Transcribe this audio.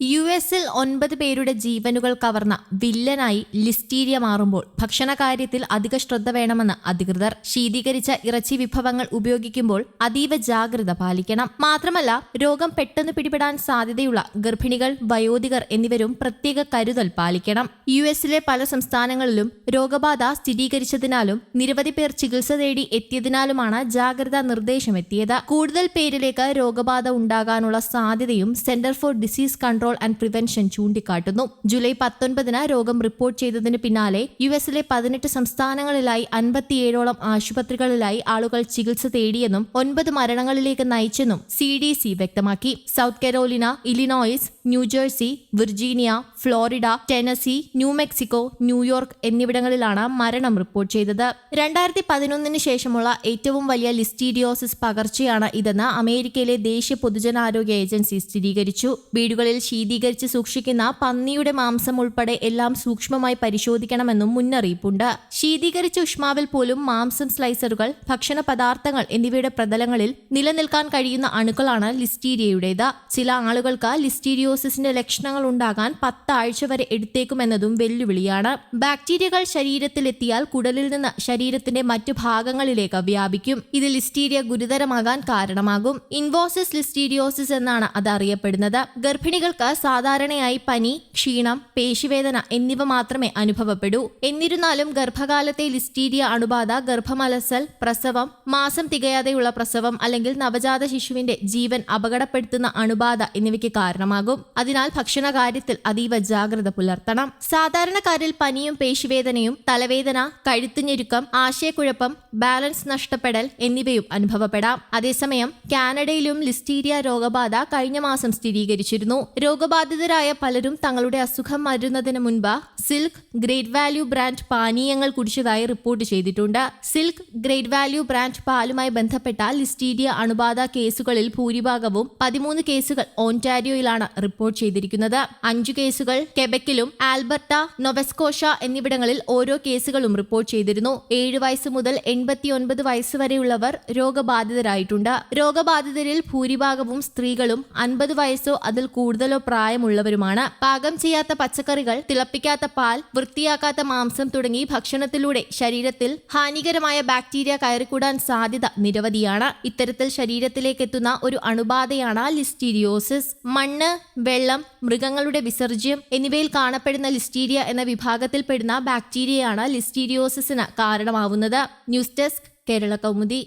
U എസിൽ ഒൻപത് പേരുടെ ജീവനുകൾ കവർന്ന വില്ലനായി ലിസ്റ്റീരിയ മാറുമ്പോൾ ഭക്ഷണകാര്യത്തിൽ അധിക ശ്രദ്ധ വേണമെന്ന് അധികൃതർ ശീതീകരിച്ച ഇറച്ചി വിഭവങ്ങൾ ഉപയോഗിക്കുമ്പോൾ അതീവ ജാഗ്രത പാലിക്കണം. മാത്രമല്ല രോഗം പെട്ടെന്ന് പിടിപെടാൻ സാധ്യതയുള്ള ഗർഭിണികൾ വയോധികർ എന്നിവരും പ്രത്യേക കരുതൽ പാലിക്കണം. യു എസിലെ പല സംസ്ഥാനങ്ങളിലും രോഗബാധ സ്ഥിരീകരിച്ചതിനാലും നിരവധി പേർ ചികിത്സ തേടി എത്തിയതിനാലുമാണ് ജാഗ്രതാ നിർദ്ദേശം എത്തിയത് കൂടുതൽ പേരിലേക്ക് രോഗബാധ ഉണ്ടാകാനുള്ള സാധ്യതയും center for disease control and prevention ചൂണ്ടിക്കാട്ടുന്നു. ജൂലൈ പത്തൊൻപതിന് രോഗം റിപ്പോർട്ട് ചെയ്തതിന് പിന്നാലെ യു എസിലെ പതിനെട്ട് സംസ്ഥാനങ്ങളിലായി അൻപത്തിയേഴോളം ആശുപത്രികളിലായി ആളുകൾ ചികിത്സ തേടിയെന്നും ഒൻപത് മരണങ്ങളിലേക്ക് നയിച്ചെന്നും സി ഡി സി വ്യക്തമാക്കി. South Carolina Illinois New Jersey Virginia Florida Tennessee New Mexico New York എന്നിവിടങ്ങളിലാണ് മരണം റിപ്പോർട്ട് ചെയ്തത്. രണ്ടായിരത്തി പതിനൊന്നിന് ശേഷമുള്ള ഏറ്റവും വലിയ ലിസ്റ്റീരിയോസിസ് പകർച്ചയാണ് ഇതെന്ന് അമേരിക്കയിലെ ദേശീയ പൊതുജനാരോഗ്യ ഏജൻസി സ്ഥിരീകരിച്ചു. വീടുകളിൽ ശീതീകരിച്ച് സൂക്ഷിക്കുന്ന പന്നിയുടെ മാംസം ഉൾപ്പെടെ എല്ലാം സൂക്ഷ്മമായി പരിശോധിക്കണമെന്നും മുന്നറിയിപ്പുണ്ട്. ശീതീകരിച്ച ഉഷ്മാവിൽ പോലും മാംസം സ്ലൈസറുകൾ ഭക്ഷണ പദാർത്ഥങ്ങൾ എന്നിവയുടെ പ്രതലങ്ങളിൽ നിലനിൽക്കാൻ കഴിയുന്ന അണുക്കളാണ് ലിസ്റ്റീരിയയുടേത്. ചില ആളുകൾക്ക് ലിസ്റ്റീരിയോസിന്റെ ലക്ഷണങ്ങൾ ഉണ്ടാകാൻ പത്താഴ്ച വരെ എടുത്തേക്കുമെന്നതും വെല്ലുവിളിയാണ്. ബാക്ടീരിയകൾ ശരീരത്തിലെത്തിയാൽ കുടലിൽ നിന്ന് ശരീരത്തിന്റെ മറ്റു ഭാഗങ്ങളിലേക്ക് വ്യാപിക്കും. ഇത് ലിസ്റ്റീരിയ ഗുരുതരമാകാൻ കാരണമാകും. ഇൻവോസിസ് ലിസ്റ്റീരിയോസിസ് എന്നാണ് അത് അറിയപ്പെടുന്നത്. ഗർഭിണികൾക്ക് സാധാരണയായി പനി ക്ഷീണം പേശിവേദന എന്നിവ മാത്രമേ അനുഭവപ്പെടൂ. എന്നിരുന്നാലും ഗർഭകാലത്തെ ലിസ്റ്റീരിയ അണുബാധ ഗർഭമലസൽ പ്രസവം മാസം തികയാതെയുള്ള പ്രസവം അല്ലെങ്കിൽ നവജാത ശിശുവിന്റെ ജീവൻ അപകടപ്പെടുത്തുന്ന അണുബാധ എന്നിവയ്ക്ക് കാരണമാകും. അതിനാൽ ഭക്ഷണ കാര്യത്തിൽ അതീവ ജാഗ്രത പുലർത്തണം. സാധാരണക്കാരിൽ പനിയും പേശിവേദനയും തലവേദന കഴുത്തുഞ്ഞെരുക്കം ആശയക്കുഴപ്പം ബാലൻസ് നഷ്ടപ്പെടൽ എന്നിവയും അനുഭവപ്പെടാം. അതേസമയം കാനഡയിലും ലിസ്റ്റീരിയ രോഗബാധ കഴിഞ്ഞ മാസം സ്ഥിരീകരിച്ചിരുന്നു. രോഗബാധിതരായ പലരും തങ്ങളുടെ അസുഖം മരുന്നതിന് മുൻപ് സിൽക്ക് ഗ്രേറ്റ് വാല്യൂ ബ്രാൻഡ് പാനീയങ്ങൾ കുടിച്ചതായി റിപ്പോർട്ട് ചെയ്തിട്ടുണ്ട്. സിൽക്ക് ഗ്രേറ്റ് വാല്യൂ ബ്രാൻഡ് പാലുമായി ബന്ധപ്പെട്ട ലിസ്റ്റീരിയ അണുബാധ കേസുകളിൽ ഭൂരിഭാഗവും പതിമൂന്ന് കേസുകൾ ഓൺടാരിയോയിലാണ് റിപ്പോർട്ട് ചെയ്തിരിക്കുന്നത്. അഞ്ചു കേസുകൾ കെബക്കിലും ആൽബർട്ട നൊവസ്കോഷ എന്നിവിടങ്ങളിൽ ഓരോ കേസുകളും റിപ്പോർട്ട് ചെയ്തിരുന്നു. ഏഴ് വയസ്സ് മുതൽ എൺപത്തിയൊൻപത് വയസ്സ് വരെയുള്ളവർ രോഗബാധിതരായിട്ടുണ്ട്. രോഗബാധിതരിൽ ഭൂരിഭാഗവും സ്ത്രീകളും അൻപത് വയസ്സോ അതിൽ കൂടുതലോ പ്രായമുള്ളവരുമാണ്. പാകം ചെയ്യാത്ത പച്ചക്കറികൾ തിളപ്പിക്കാത്ത പാൽ വൃത്തിയാക്കാത്ത മാംസം തുടങ്ങി ഭക്ഷണത്തിലൂടെ ശരീരത്തിൽ ഹാനികരമായ ബാക്ടീരിയ കയറിക്കൂടാൻ സാധ്യത നിരവധിയാണ്. ഇത്തരത്തിൽ ശരീരത്തിലേക്ക് എത്തുന്ന ഒരു അണുബാധയാണ് ലിസ്റ്റീരിയോസിസ്. മണ്ണ് വെള്ളം മൃഗങ്ങളുടെ വിസർജ്യം എന്നിവയിൽ കാണപ്പെടുന്ന ലിസ്റ്റീരിയ എന്ന വിഭാഗത്തിൽപ്പെടുന്ന ബാക്ടീരിയയാണ് ലിസ്റ്റീരിയോസിസിന് കാരണമാവുന്നത്. News desk Kerala Kaumudi.